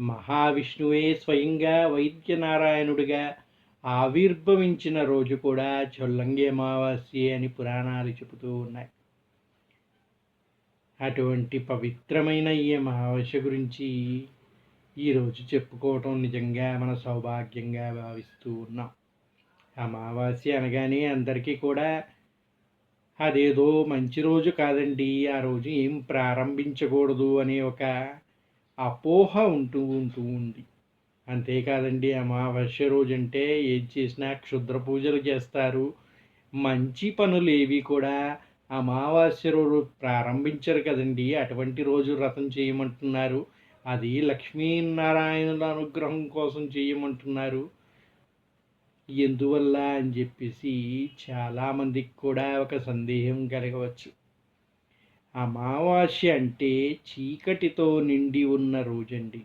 మహావిష్ణువే స్వయంగా వైద్యనారాయణుడిగా ఆవిర్భవించిన రోజు కూడా చొల్లంగి అమావాస్య అని పురాణాలు చెబుతూ ఉన్నాయి. అటువంటి పవిత్రమైన ఈ అమావాస్య గురించి ఈరోజు చెప్పుకోవటం నిజంగా మన సౌభాగ్యంగా భావిస్తూ ఉన్నాం. అమావాస్య అనగానే అందరికీ కూడా అదేదో మంచి రోజు కాదండి. ఆ రోజు ఏం ప్రారంభించకూడదు అనే ఒక అపోహ ఉంటూ ఉంటూ ఉంది. అంతేకాదండి అమావాస్య రోజు అంటే ఏం చేసినా క్షుద్ర పూజలు చేస్తారు. మంచి పనులు ఏవి కూడా అమావాస్య రోజు ప్రారంభించరు కదండి. అటువంటి రోజు వ్రతం చేయమంటున్నారు. అది లక్ష్మీనారాయణుల అనుగ్రహం కోసం చేయమంటున్నారు. ఎందువల్ల అని చెప్పేసి చాలామందికి కూడా ఒక సందేహం కలగవచ్చు. అమావాస్య అంటే చీకటితో నిండి ఉన్న రోజండి.